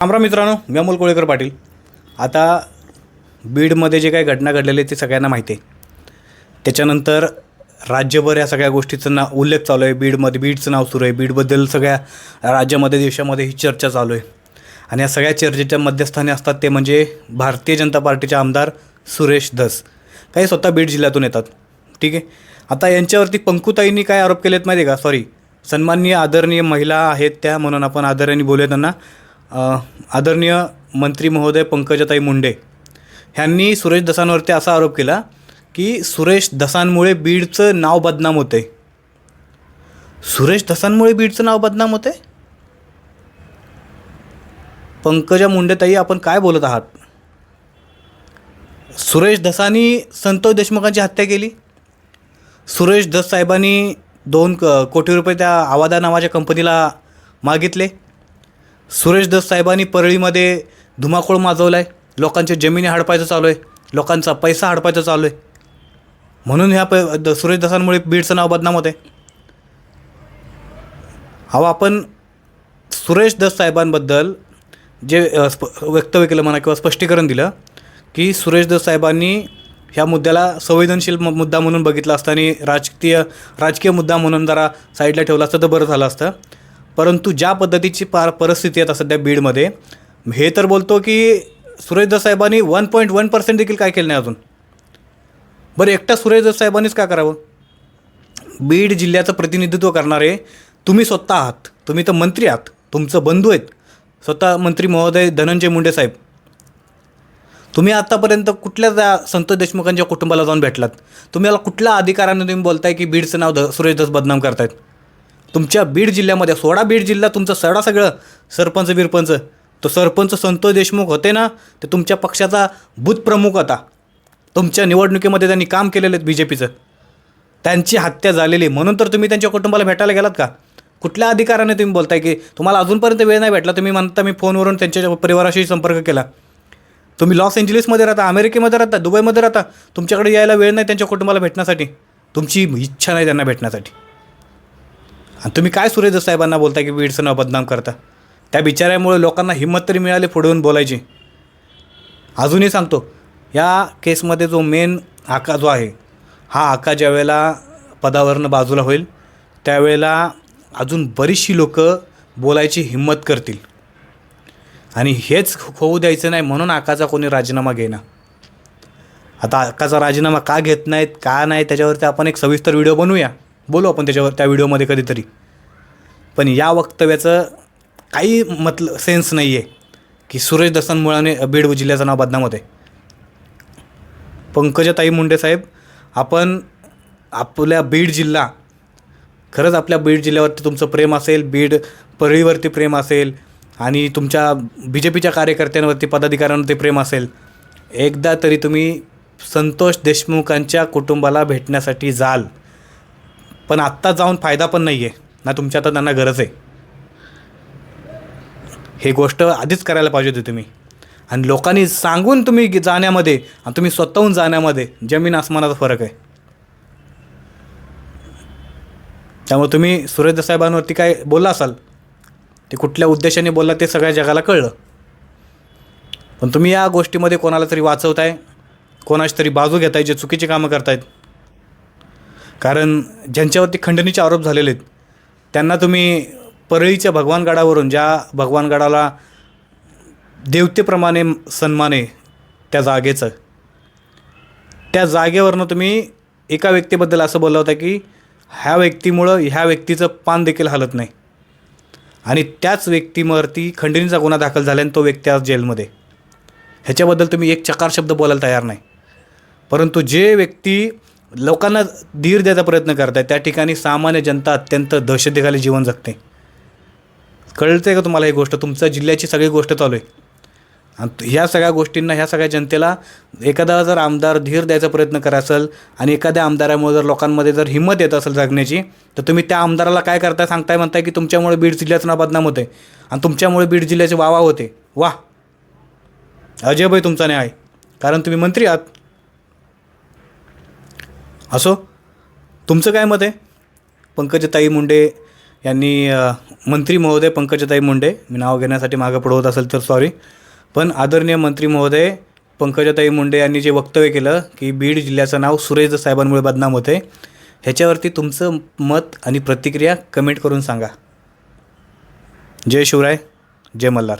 रामराम मित्रांनो मी अमोल कोळेकर पाटील. आता बीडमध्ये जे काही घटना घडलेली आहे ते सगळ्यांना माहिती आहे. त्याच्यानंतर राज्यभर या सगळ्या गोष्टीचं ना उल्लेख चालू आहे. बीडमध्ये बीडचं नाव सुरू आहे. बीडबद्दल सगळ्या राज्यामध्ये देशामध्ये ही चर्चा चालू आहे. आणि या सगळ्या चर्चेच्या मध्यस्थानी असतात ते म्हणजे भारतीय जनता पार्टीचे आमदार सुरेश धस. काही स्वतः बीड जिल्ह्यातून येतात. ठीक आहे? आता यांच्यावरती पंकुताईंनी काय आरोप केलेत माहिती आहे का? सॉरी सन्माननीय आदरणीय महिला आहेत त्या म्हणून आपण आदरणीय बोलूया त्यांना. आदरणीय मंत्री महोदय पंकजाताई मुंडे ह्यांनी सुरेश दसांवरती असा आरोप केला की सुरेश दसांमुळे बीडचं नाव बदनाम होते. सुरेश दसांमुळे बीडचं नाव बदनाम होते? पंकजा मुंडेताई आपण काय बोलत आहात? सुरेश धसानी संतोष देशमुखांची हत्या केली. सुरेश धस साहेबांनी दोन क कोटी रुपये त्या आवादा नावाच्या कंपनीला मागितले. सुरेश दस साहेबांनी परळीमध्ये धुमाकूळ माजवला आहे लोकांच्या जमिनी हडपायचं चालू आहे लोकांचा पैसा हडपायचं चालू आहे म्हणून ह्या प द- सुरेश दसांमुळे बीडचं नाव बदनाम होते अहो आपण सुरेश दस साहेबांबद्दल जे स्प वक्तव्य केलं म्हणा किंवा स्पष्टीकरण दिलं की सुरेश दस साहेबांनी ह्या मुद्द्याला संवेदनशील मुद्दा म्हणून बघितला असता आणि राजकीय राजकीय मुद्दा म्हणून जरा साईडला ठेवला असतं तर बरं झालं असतं. परंतु ज्या पद्धतीची पार परिस्थिती आहे आता सध्या बीडमध्ये हे तर बोलतो की सुरेश साहेबांनी वन पॉईंट वन पर्सेंट देखील काय केलं नाही अजून. बरं एकटा सुरेश दस साहेबांनीच का करावं? बीड जिल्ह्याचं प्रतिनिधित्व करणारे तुम्ही स्वतः आहात तुम्ही तर मंत्री आहात तुमचं बंधू आहेत स्वतः मंत्री महोदय धनंजय मुंडे साहेब. तुम्ही आत्तापर्यंत कुठल्या त्या संतोष देशमुखांच्या कुटुंबाला जाऊन भेटलात? तुम्हाला कुठल्या अधिकाराने तुम्ही बोलताय की बीडचं नाव ध सुरेश दस बदनाम करतायत? तुमच्या बीड जिल्ह्यामध्ये सोडा बीड जिल्हा तुमचं सडा सगळं सरपंच बिरपंच. तो सरपंच संतोष देशमुख होते ना ते तुमच्या पक्षाचा भूतप्रमुख होता. तुमच्या निवडणुकीमध्ये त्यांनी काम केलेलं आहे बी जे पीचं त्यांची हत्या झालेली म्हणून तर तुम्ही त्यांच्या कुटुंबाला भेटायला गेलात का? कुठल्या अधिकाराने तुम्ही बोलताय की तुम्हाला अजूनपर्यंत वेळ नाही भेटला तुम्ही म्हणता मी फोनवरून त्यांच्या परिवाराशी संपर्क केला. तुम्ही लॉस एंजलिसमध्ये राहता अमेरिकेमध्ये राहता दुबईमध्ये राहता तुमच्याकडे यायला वेळ नाही त्यांच्या कुटुंबाला भेटण्यासाठी. तुमची इच्छा नाही त्यांना भेटण्यासाठी. आणि तुम्ही काय सुरेंद्र साहेबांना बोलता की बीडचं नाव बदनाम करता? त्या बिचाऱ्यामुळे लोकांना हिंमत तरी मिळाली पुढे येऊन बोलायची. अजूनही सांगतो या केसमध्ये जो मेन आका जो आहे हा आका ज्यावेळेला पदावरनं बाजूला होईल त्यावेळेला अजून बरीचशी लोकं बोलायची हिंमत करतील. आणि हेच होऊ द्यायचं नाही म्हणून आकाचा कोणी राजीनामा घेणार आता आकाचा राजीनामा का घेत नाहीत का नाही त्याच्यावरती आपण एक सविस्तर व्हिडिओ बनवूया. बोलू आपण त्याच्यावर त्या व्हिडिओमध्ये कधीतरी. पण या वक्तव्याचं काही मतलब सेन्स नाही आहे की सुरेश दसनमुळाने बीड जिल्ह्याचं नाव बदनाम होते पंकजाताई मुंडे साहेब आपण आपल्या बीड जिल्हा खरंच आपल्या बीड जिल्ह्यावरती तुमचं प्रेम असेल बीड परळीवरती प्रेम असेल आणि तुमच्या बी जे पीच्या कार्यकर्त्यांवरती पदाधिकाऱ्यांवरती प्रेम असेल एकदा तरी तुम्ही संतोष देशमुखांच्या कुटुंबाला भेटण्यासाठी जाल. पण आत्ता जाऊन फायदा पण नाही आहे ना तुमच्या आता त्यांना गरज आहे. हे गोष्ट आधीच करायला पाहिजे होती तुम्ही. आणि लोकांनी सांगून तुम्ही जाण्यामध्ये आणि तुम्ही स्वतःहून जाण्यामध्ये जमीन आसमानाचा फरक आहे. त्यामुळे तुम्ही सुरेश साहेबांवरती काय बोलला असाल? ते कुठल्या उद्देशाने बोलला ते सगळ्या जगाला कळलं. पण तुम्ही या गोष्टीमध्ये कोणाला तरी वाचवताय? कोणाची तरी बाजू घेताय जे चुकीची कामं करतायत? कारण ज्यांच्यावरती खंडणीचे आरोप झालेले आहेत त्यांना तुम्ही परळीच्या भगवानगडावरून ज्या भगवानगडाला देवतेप्रमाणे सन्मान आहे त्या जागेचं त्या जागेवरनं तुम्ही एका व्यक्तीबद्दल असं बोललं होतं की ह्या व्यक्तीमुळं ह्या व्यक्तीचं पान देखील हलत नाही. आणि त्याच व्यक्तीवरती खंडणीचा गुन्हा दाखल झाला आणि तो व्यक्ती आज जेलमध्ये. ह्याच्याबद्दल तुम्ही एक चकार शब्द बोलायला तयार नाही. परंतु जे व्यक्ती लोकांना धीर द्यायचा प्रयत्न करत आहे त्या ठिकाणी सामान्य जनता अत्यंत दहशतीखाली जीवन जगते. कळते का तुम्हाला ही गोष्ट? तुमच्या जिल्ह्याची सगळी गोष्ट चालू आहे. आणि ह्या सगळ्या गोष्टींना ह्या सगळ्या जनतेला एखादा जर आमदार धीर द्यायचा प्रयत्न करा असेल आणि एखाद्या आमदारामुळे जर लोकांमध्ये जर हिंमत येत असेल जगण्याची तर तुम्ही त्या आमदाराला काय करताय? सांगताय म्हणताय की तुमच्यामुळे बीड जिल्ह्याचं नाव बदनाम होते आणि तुमच्यामुळे बीड जिल्ह्याचे वावा होते. वा अजय भाई तुमचा न्याय कारण तुम्ही मंत्री आहात. असो? तुमचं काय मत आहे? पंकजताई मुंडे यांनी मंत्री महोदय पंकजताई मुंडे मी नाव घेण्यासाठी मागं पुढं होत असेल तर सॉरी पण आदरणीय मंत्री महोदय पंकजाताई मुंडे यांनी जे वक्तव्य केलं की बीड जिल्ह्याचं नाव सुरेश साहेबांमुळे बदनाम होते ह्याच्यावरती तुमचं मत आणि प्रतिक्रिया कमेंट करून सांगा. जय शिवराय जय मल्हार.